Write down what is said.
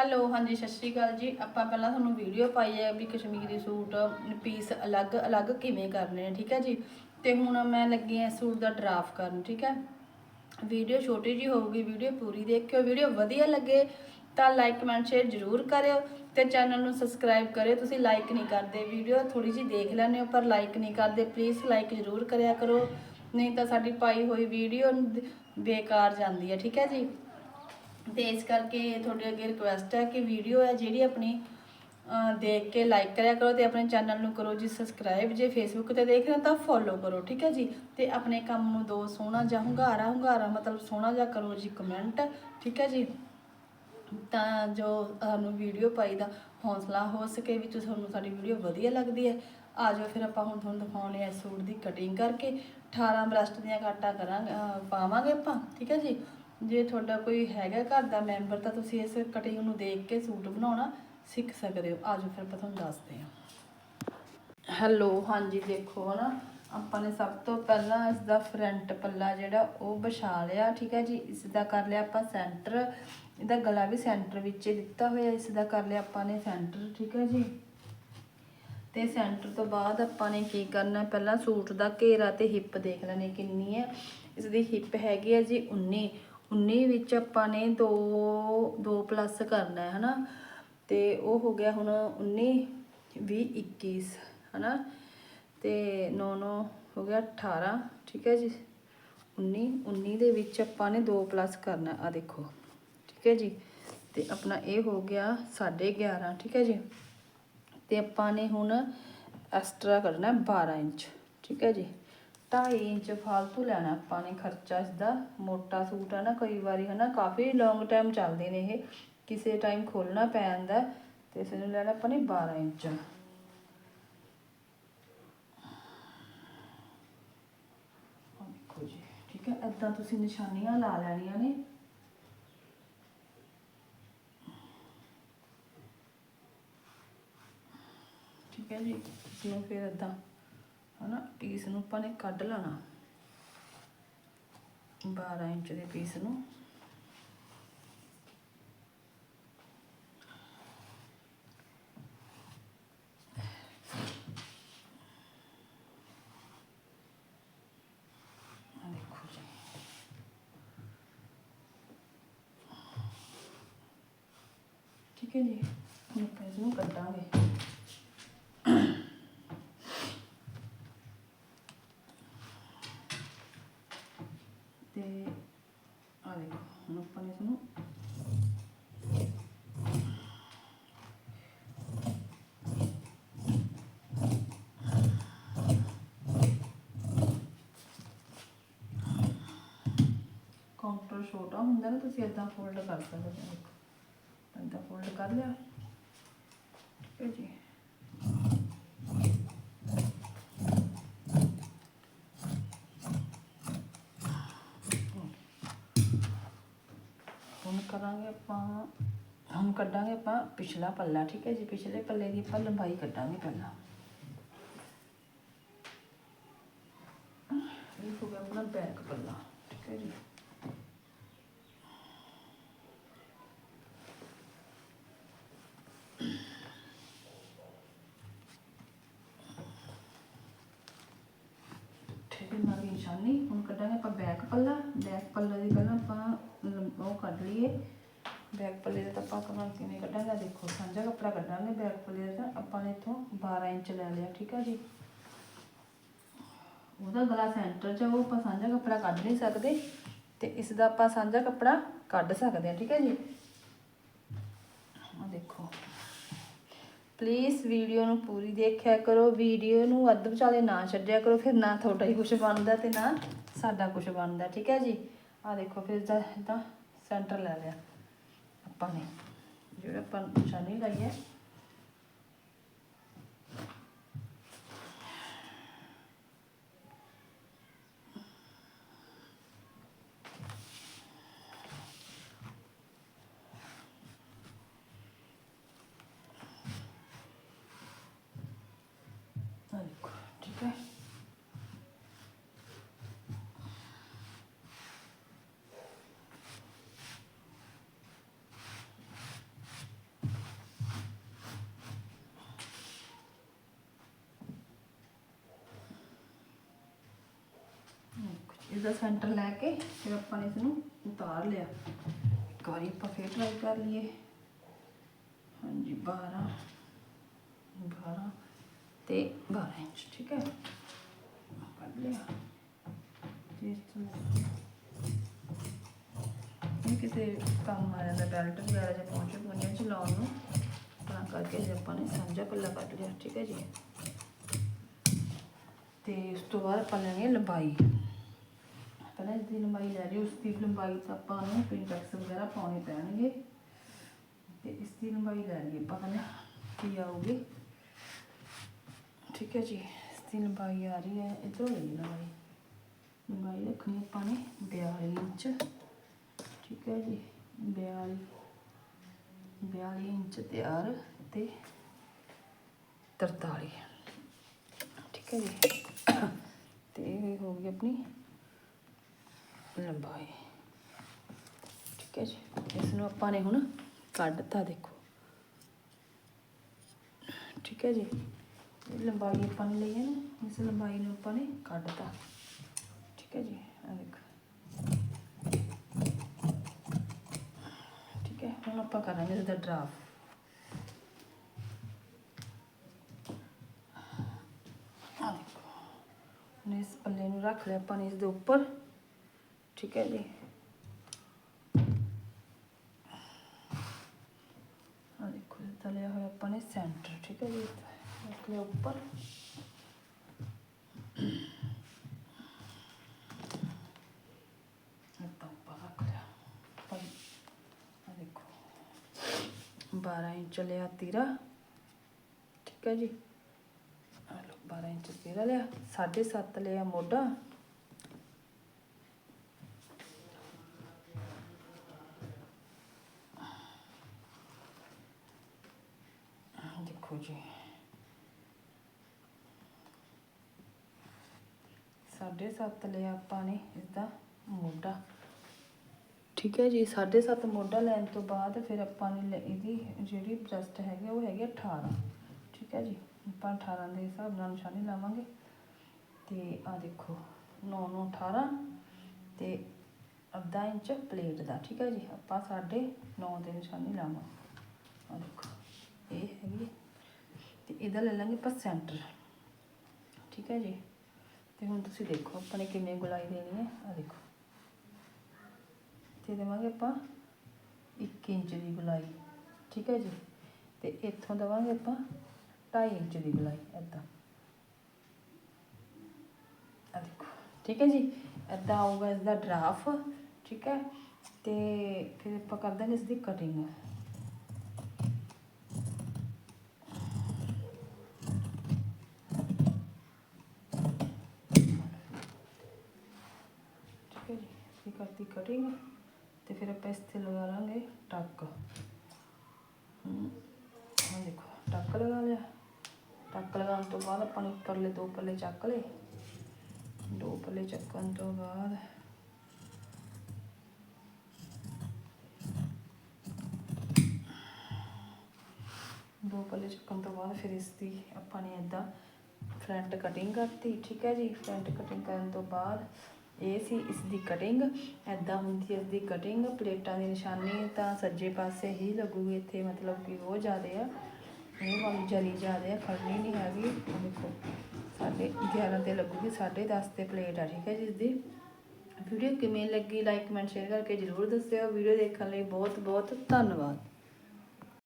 Hello, ਹਾਂਜੀ, ਸਤਿ ਸ਼੍ਰੀ ਅਕਾਲ ਜੀ। ਆਪਾਂ ਪਹਿਲਾਂ ਤੁਹਾਨੂੰ ਵੀਡੀਓ ਪਾਈ ਹੈ ਵੀ ਕਸ਼ਮੀਰੀ ਸੂਟ ਪੀਸ ਅਲੱਗ-ਅਲੱਗ ਕਿਵੇਂ ਕਰਨੇ ਨੇ ਠੀਕ ਹੈ ਜੀ? ਤੇ ਹੁਣ ਮੈਂ ਲੱਗੀ ਹਾਂ ਸੂਟ ਦਾ ਡਰਾਫਟ ਕਰਨ, ਠੀਕ ਹੈ? ਵੀਡੀਓ ਛੋਟੀ ਜੀ ਹੋਊਗੀ, ਵੀਡੀਓ ਪੂਰੀ ਦੇਖਿਓ, ਵੀਡੀਓ ਵਧੀਆ ਲੱਗੇ ਤਾਂ ਲਾਈਕ ਕਮੈਂਟ ਸ਼ੇਅਰ ਜ਼ਰੂਰ ਕਰਿਓ ਤੇ ਚੈਨਲ ਨੂੰ ਸਬਸਕ੍ਰਾਈਬ ਕਰਿਓ। ਤੁਸੀਂ ਲਾਈਕ ਨਹੀਂ ਕਰਦੇ ਵੀਡੀਓ ਥੋੜੀ ਜੀ ਦੇਖ ਲੈਂਦੇ ਹੋ, ਪਰ ਲਾਈਕ ਨਹੀਂ ਕਰਦੇ ਪਲੀਜ਼ ਲਾਈਕ ਜ਼ਰੂਰ ਕਰਿਆ ਕਰੋ। ਨਹੀਂ ਤਾਂ ਸਾਡੀ ਪਾਈ ਹੋਈ ਵੀਡੀਓ ਬੇਕਾਰ ਜਾਂਦੀ ਹੈ, ਠੀਕ ਹੈ ਜੀ? ਤੇ ਇਸ ਕਰਕੇ ਤੁਹਾਡੇ ਅੱਗੇ ਰਿਕੁਐਸਟ ਹੈ ਕਿ ਵੀਡੀਓ ਹੈ ਜਿਹੜੀ ਆਪਣੀ ਦੇਖ ਕੇ ਲਾਈਕ ਕਰਿਆ ਕਰੋ ਤੇ ਆਪਣੇ ਚੈਨਲ ਨੂੰ ਕਰੋ ਜੀ ਸਬਸਕ੍ਰਾਈਬ ਜੇ ਫੇਸਬੁੱਕ ਤੇ ਦੇਖ ਰਹੇ ਤਾਂ ਫੋਲੋ ਕਰੋ, ਠੀਕ ਹੈ ਜੀ? ਤੇ ਆਪਣੇ ਕੰਮ ਨੂੰ ਦੋ ਸੋਹਣਾ ਜਾਂ ਹੁੰਗਾਰਾ ਹੁੰਗਾਰਾ ਮਤਲਬ ਸੋਹਣਾ ਜਿਹਾ ਕਰੋ ਜੀ ਕਮੈਂਟ ਠੀਕ ਹੈ ਜੀ? ਤਾਂ ਜੋ ਤੁਹਾਨੂੰ ਵੀਡੀਓ ਪਾਈ ਦਾ ਹੌਸਲਾ ਹੋ ਸਕੇ ਵੀ ਤੁਸੀਂ ਤੁਹਾਨੂੰ ਸਾਡੀ ਵੀਡੀਓ ਵਧੀਆ ਲੱਗਦੀ ਹੈ। ਆ ਜਾਓ ਫਿਰ ਆਪਾਂ ਹੁਣ ਤੁਹਾਨੂੰ ਦਿਖਾਉਣੇ ਆ ਸੂਟ ਦੀ ਕਟਿੰਗ ਕਰਕੇ। 18 ਬ੍ਰੈਸਟ ਦੀਆਂ ਕਾਟਾਂ ਕਰਾਂਗੇ ਪਾਵਾਂਗੇ ਆਪਾਂ, ਠੀਕ ਹੈ ਜੀ? ਜੇ ਤੁਹਾਡਾ ਕੋਈ ਹੈਗਾ ਘਰ ਦਾ ਮੈਂਬਰ, ਤਾਂ ਤੁਸੀਂ ਇਸ ਕਟਿੰਗ ਨੂੰ ਦੇਖ ਕੇ ਸੂਟ ਬਣਾਉਣਾ ਸਿੱਖ ਸਕਦੇ ਹੋ। ਆ ਫਿਰ ਆਪਾਂ ਤੁਹਾਨੂੰ ਦੱਸਦੇ ਹਾਂ। ਹੈਲੋ, ਹਾਂਜੀ, ਦੇਖੋ ਹਨਾ, ਆਪਾਂ ਨੇ ਸਭ ਤੋਂ ਪਹਿਲਾਂ ਇਸ ਦਾ ਫਰੰਟ ਪੱਲਾ ਜਿਹੜਾ ਉਹ ਵਿਛਾ ਲਿਆ, ਠੀਕ ਹੈ ਜੀ। ਇਸ ਦਾ ਕਰ ਲਿਆ ਆਪਾਂ ਸੈਂਟਰ। ਇਹਦਾ ਗਲਾ ਵੀ ਸੈਂਟਰ ਵਿੱਚ ਦਿੱਤਾ ਹੋਇਆ ਇਸ ਦਾ ਕਰ ਲਿਆ ਆਪਾਂ ਨੇ ਸੈਂਟਰ, ਠੀਕ ਹੈ ਜੀ। ਤੇ ਸੈਂਟਰ ਤੋਂ ਬਾਅਦ ਆਪਾਂ ਨੇ ਕੀ ਕਰਨਾ, ਪਹਿਲਾਂ ਸੂਟ ਦਾ ਘੇਰਾ ਤੇ ਹਿੱਪ ਦੇਖ ਲੈਣੀ ਕਿੰਨੀ ਹੈ। ਇਸ ਦੀ ਹਿੱਪ ਹੈਗੀ ਹੈ ਜੀ 19 19 ਵਿੱਚ ਆਪਾਂ ਨੇ 2 2 ਪਲੱਸ ਕਰਨਾ ਹੈ, ਹਨਾ? ਤੇ ਉਹ ਹੋ ਗਿਆ ਹੁਣ 19 20 21 ਹਨਾ? ਤੇ 9 9 ਹੋ ਗਿਆ 18 ਠੀਕ ਹੈ ਜੀ? 19 19 ਦੇ ਵਿੱਚ ਆਪਾਂ ਨੇ 2 ਪਲੱਸ ਕਰਨਾ ਆ ਦੇਖੋ, ਠੀਕ ਹੈ ਜੀ? ਤੇ ਆਪਣਾ ਇਹ ਹੋ ਗਿਆ 11.5 ਠੀਕ ਹੈ ਜੀ? ਤੇ ਆਪਾਂ ਨੇ ਹੁਣ ਐਕਸਟਰਾ ਕਰਨਾ 12 ਇੰਚ, ਠੀਕ ਹੈ ਜੀ? 2.5 ਇੰਚ ਫालतू ਲੈਣਾ ਆਪਾਂ ਨੇ ਖਰਚਾ ਇਸਦਾ। ਮੋਟਾ ਸੂਟ ਹੈ ਨਾ, ਕਈ ਵਾਰੀ ਹਨਾ, ਕਾਫੀ ਲੌਂਗ ਟਾਈਮ ਚੱਲਦੇ ਨੇ ਇਹ। ਕਿਸੇ ਟਾਈਮ ਖੋਲਣਾ ਪੈ ਜਾਂਦਾ ਤੇ ਇਸ ਨੂੰ ਲੈਣਾ ਆਪਾਂ ਨੇ 12 ਇੰਚ। ਜੀ, ਠੀਕ ਹੈ ਇਦਾਂ ਤੁਸੀਂ ਨਿਸ਼ਾਨੀਆਂ ਲਾ ਲੈਣੀਆਂ ਨੇ। ਠੀਕ ਹੈ ਜੀ ਇਸ ਨੂੰ ਫਿਰ ਇਦਾਂ ਹਨਾ ਪੀਸ ਨੂੰ ਆਪਾਂ ਨੇ ਕੱਢ ਲੈਣਾ। 12 ਇੰਚ ਦੇ ਪੀਸ ਨੂੰ। ਦੇਖੋ ਜੀ। ਠੀਕ ਹੈ ਜੀ, ਹੁਣ ਆਪਾਂ ਇਸ ਨੂੰ ਕੱਢਾਂਗੇ। ਤੇ ਆ ਦੇਖੋ ਹੁਣ ਆਪਾਂ ਨੇ ਇਸਨੂੰ ਕਾਊਂਟਰ ਛੋਟਾ ਹੁੰਦਾ ਨਾ ਤੁਸੀਂ ਇਦਾਂ ਫੋਲਡ ਕਰ ਸਕਦੇ ਹੋ। ਇਦਾਂ ਫੋਲਡ ਕਰ ਲਿਆ। ਠੀਕ ਜੀ। ਹੁਣ ਕਰਾਂਗੇ ਆਪਾਂ, ਹੁਣ ਕੱਢਾਂਗੇ ਆਪਾਂ ਪਿਛਲਾ ਪੱਲਾ, ਠੀਕ ਹੈ ਜੀ? ਪਿਛਲੇ ਪੱਲੇ ਦੀ ਆਪਾਂ ਲੰਬਾਈ ਕੱਢਾਂਗੇ ਪਹਿਲਾਂ। ਇਹ ਹੋ ਗਿਆ ਆਪਣਾ ਬੈਕ ਪੱਲਾ, ਠੀਕ ਹੈ ਜੀ? ਨਿਸ਼ਾਨੀ। ਹੁਣ ਕੱਢਾਂਗੇ ਆਪਾਂ ਬੈਕ ਪੱਲਾ। ਬੈਕ ਪੱਲਾ ਦੀ ਪਹਿਲਾਂ ਆਪਾਂ ਲੰ- ਉਹ ਕੱਢ ਲਈਏ। ਬੈਕ ਪੱਲੇ ਦਾ ਤਾਂ ਆਪਾਂ ਕਹਾਂ ਕਿਵੇਂ ਕੱਢਾਂਗੇ। ਆਹ ਦੇਖੋ ਸਾਂਝਾ ਕੱਪੜਾ ਕੱਢਾਂਗੇ ਬੈਕ ਪੱਲੇ ਦਾ ਤਾਂ। ਆਪਾਂ ਨੇ ਇੱਥੋਂ 12 ਇੰਚ ਲੈ ਲਿਆ ਠੀਕ ਹੈ ਜੀ। ਉਹਦਾ ਗਲਾ ਸੈਂਟਰ 'ਚ ਆ, ਉਹ ਆਪਾਂ ਸਾਂਝਾ ਕੱਪੜਾ ਕੱਢ ਨਹੀਂ ਸਕਦੇ। ਤੇ ਇਸ ਦਾ ਆਪਾਂ ਸਾਂਝਾ ਕੱਪੜਾ ਕੱਢ ਸਕਦੇ ਹਾਂ ਠੀਕ ਹੈ ਜੀ। ਆ ਦੇਖੋ। ਪਲੀਜ਼ ਵੀਡੀਓ ਨੂੰ ਪੂਰੀ ਦੇਖਿਆ ਕਰੋ। ਵੀਡੀਓ ਨੂੰ ਅੱਧ ਵਿਚਾਲੇ ਨਾ ਛੱਡਿਆ ਕਰੋ। ਫਿਰ ਨਾ ਤੁਹਾਡਾ ਹੀ ਕੁਝ ਬਣਦਾ ਤੇ ਨਾ ਸਾਡਾ ਕੁਝ ਬਣਦਾ ਠੀਕ ਹੈ ਜੀ। ਆ ਦੇਖੋ ਫਿਰ ਇਦਾਂ ਇਦਾਂ ਸੈਂਟਰ ਲੈ ਲਿਆ। ਆਪਾਂ ਨੇ, ਜਿਹੜਾ ਆਪਾਂ ਨਿਸ਼ਾਨੀ ਲਾਈ ਹੈ। ਠੀਕ ਹੈ। ਦਾ ਸੈਂਟਰ ਲੈ ਕੇ ਫਿਰ ਆਪਾਂ ਨੇ ਇਸ ਨੂੰ ਉਤਾਰ ਲਿਆ। ਇੱਕ ਵਾਰੀ ਆਪਾਂ ਫੇਰ ਟਰਾਈ ਕਰ ਲਈਏ। ਹਾਂਜੀ 12 12 ਤੇ 12 ਇੰਚ, ਠੀਕ ਹੈ? ਕੱਢ ਲਿਆ। ਤੇ ਇਸ ਇਹ ਕਿਤੇ ਕੰਮ ਆ ਜਾਂਦਾ ਬੈਲਟ ਵਗੈਰਾ ਜਾਂ ਪਹੁੰਚੇ ਪੁੰਨੇ ਚ ਲਾਉਣ ਨੂੰ, ਤਾਂ ਕਰਕੇ ਜੇ ਆਪਾਂ ਨੇ ਸਾਂਝਾ ਪੱਲਾ ਕੱਢ ਲਿਆ, ਠੀਕ ਹੈ ਜੀ? ਤੇ ਉਸ ਤੋਂ ਬਾਅਦ ਆਪਾਂ ਲੈਣੀ ਹੈ ਲੰਬਾਈ। ਪਹਿਲਾਂ ਇਸ ਦੀ ਲੰਬਾਈ ਲੈ ਲਈ ਉਸ ਦੀ ਲੰਬਾਈ ਤਾਂ ਆਪਾਂ ਨੂੰ ਪਿੰਟੈਕਸ ਵਗੈਰਾ ਪਾਉਣੇ ਪੈਣਗੇ। ਤੇ ਇਸ ਦੀ ਲੰਬਾਈ ਲੈ ਲਈ ਆਪਾਂ ਕਹਿੰਦੇ ਕੀ ਆਊਗੀ? ਠੀਕ ਹੈ ਜੀ, ਇਸ ਦੀ ਲੰਬਾਈ ਆ ਰਹੀ ਹੈ, ਇਧਰੋਂ ਲਈ ਲੰਬਾਈ। ਲੰਬਾਈ ਰੱਖਣੀ ਆਪਾਂ ਨੇ 42 ਇੰਚ। ਠੀਕ ਹੈ ਜੀ 42 42 ਇੰਚ ਤਿਆਰ ਤੇ 43 ਠੀਕ ਹੈ ਜੀ। ਤੇ ਇਹ ਹੋ ਗਈ ਆਪਣੀ ਲੰਬਾਈ ਠੀਕ ਹੈ ਜੀ। ਇਸ ਨੂੰ ਆਪਾਂ ਨੇ ਹੁਣ ਕੱਢਤਾ ਦੇਖੋ। ਠੀਕ ਹੈ ਜੀ। ਲੰਬਾਈ ਆਪਾਂ ਨੇ ਲਈ ਹੈ ਨਾ, ਇਸ ਲੰਬਾਈ ਨੂੰ ਆਪਾਂ ਨੇ ਕੱਢਤਾ। ਠੀਕ ਹੈ ਜੀ ਆ ਦੇਖੋ। ਠੀਕ ਹੈ, ਹੁਣ ਆਪਾਂ ਕਰਾਂਗੇ ਇਹਦਾ ਡਰਾਫਟ ਇਸ ਪੱਲੇ ਨੂੰ ਰੱਖ ਲਿਆ ਆਪਾਂ ਨੇ ਇਸ ਦੇ ਉੱਪਰ। ਠੀਕ ਹੈ ਜੀ। ਆ ਦੇਖੋ ਤਲਿਆ ਹੋਇਆ ਆਪਾਂ ਨੇ ਸੈਂਟਰ, ਠੀਕ ਹੈ ਜੀ। ਰੱਖ ਲਿਆ ਉੱਪਰ। ਇੱਦਾਂ ਉੱਪਰ ਰੱਖ ਲਿਆ। ਆ ਦੇਖੋ। 12 ਇੰਚ ਲਿਆ ਤੀਰਾ, ਠੀਕ ਹੈ ਜੀ। ਆ ਲਓ 12 ਇੰਚ ਤੀਰਾ ਲਿਆ। 7.5 ਲਿਆ ਮੋਢਾ। ਦੇਖੋ ਜੀ। ਸਾਢੇ ਸੱਤ ਲਿਆ ਆਪਾਂ ਨੇ ਇਸਦਾ ਮੋਢਾ। ਠੀਕ ਹੈ ਜੀ, ਸਾਢੇ ਸੱਤ ਮੋਢਾ ਲੈਣ ਤੋਂ ਬਾਅਦ ਫਿਰ ਆਪਾਂ ਨੇ ਲੈ- ਇਹਦੀ ਜਿਹੜੀ ਬ੍ਰੈਸਟ ਹੈਗੀ ਉਹ ਹੈਗੀ ਆ 18 ਠੀਕ ਹੈ ਜੀ, ਆਪਾਂ 18 ਦੇ ਹਿਸਾਬ ਨਾਲ ਨਿਸ਼ਾਨੀ ਲਾਵਾਂਗੇ। ਤੇ ਆ ਦੇਖੋ 9 9 18 ਤੇ ਅੱਧਾ ਇੰਚ ਪਲੇਟ ਦਾ। ਠੀਕ ਹੈ ਜੀ, ਆਪਾਂ ਸਾਢੇ 9 ਦੇ ਨਿਸ਼ਾਨੀ ਲਾਵਾਂਗੇ ਆ ਦੇਖੋ, ਇਹ ਹੈਗੀ ਤੇ ਇਹਦਾ ਲੈ ਲਾਂਗੇ ਆਪਾਂ ਸੈਂਟਰ। ਠੀਕ ਹੈ ਜੀ? ਤੇ ਹੁਣ ਤੁਸੀਂ ਦੇਖੋ ਆਪਾਂ ਨੇ ਕਿੰਨੀ ਗੁਲਾਈ ਦੇਣੀ ਹੈ। ਆ ਦੇਖੋ। ਤੇ ਦੇਵਾਂਗੇ ਆਪਾਂ 1 ਇੰਚ ਦੀ ਗੁਲਾਈ। ਠੀਕ ਹੈ ਜੀ? ਤੇ ਇੱਥੋਂ ਦੇਵਾਂਗੇ ਆਪਾਂ 2.5 ਇੰਚ ਦੀ ਗੁਲਾਈ ਐਦਾਂ ਆ ਦੇਖੋ। ਠੀਕ ਹੈ ਜੀ? ਐਦਾਂ ਆਊਗਾ ਇਸ ਦਾ ਡਰਾਫ। ਠੀਕ ਹੈ? ਤੇ ਫਿਰ ਆਪਾਂ ਕਰ ਦਾਂਗੇ ਇਸ ਦੀ ਕਟਿੰਗ ਠੀਕ ਹੈ ਕਰਤੀ ਕਟਿੰਗ ਤੇ ਫਿਰ ਆਪਾਂ ਇਸ ਤੇ ਲਗਾ ਲਾਂਗੇ ਟੱਕ। ਹਮ, ਦੇਖੋ ਟੱਕ ਲਗਾ ਲਿਆ। ਟੱਕ ਲਗਾਉਣ ਤੋਂ ਬਾਅਦ ਆਪਾਂ ਨੇ ਪਰਲੇ ਦੋ ਪੱਲੇ ਚੱਕ ਲਏ। ਦੋ ਪੱਲੇ ਚੱਕਣ ਤੋਂ ਬਾਅਦ ਦੋ ਪੱਲੇ ਚੱਕਣ ਤੋਂ ਬਾਅਦ ਫਿਰ ਇਸ ਦੀ ਆਪਾਂ ਨੇ ਇਦਾਂ ਫਰੰਟ ਕਟਿੰਗ ਕਰਤੀ ਠੀਕ ਹੈ ਜੀ? ਫਰੰਟ ਕਟਿੰਗ ਕਰਨ ਤੋਂ ਬਾਅਦ ਇਹ ਸੀ ਇਸ ਦੀ ਕਟਿੰਗ ਐਦਾਂ ਹੁੰਦੀ ਹੈ ਇਸ ਦੀ ਕਟਿੰਗ ਪਲੇਟਾਂ ਦੀ ਨਿਸ਼ਾਨੀ ਤਾਂ ਸੱਜੇ ਪਾਸੇ ਹੀ ਲੱਗੂਗੀ ਇੱਥੇ, ਮਤਲਬ ਕਿ ਉਹ ਜ਼ਿਆਦੇ ਆ। ਇਹ ਵਾਲੀ ਜਲੀ ਜ਼ਿਆਦੇ ਆ, ਖੜਨੀ ਨਹੀਂ ਹੈਗੀ। ਆਹ ਦੇਖੋ, ਸਾਡੇ 11 ਤੇ ਲੱਗੂਗੀ 10.5 ਤੇ ਪਲੇਟ ਆ, ਠੀਕ ਹੈ ਜੀ ਦੀ ਵੀਡੀਓ ਕਿਵੇਂ ਲੱਗੀ ਲਾਈਕ ਕਮੈਂਟ ਸ਼ੇਅਰ ਕਰਕੇ ਜਰੂਰ ਦੱਸਿਓ। ਵੀਡੀਓ ਦੇਖਣ ਲਈ ਬਹੁਤ ਬਹੁਤ ਧੰਨਵਾਦ।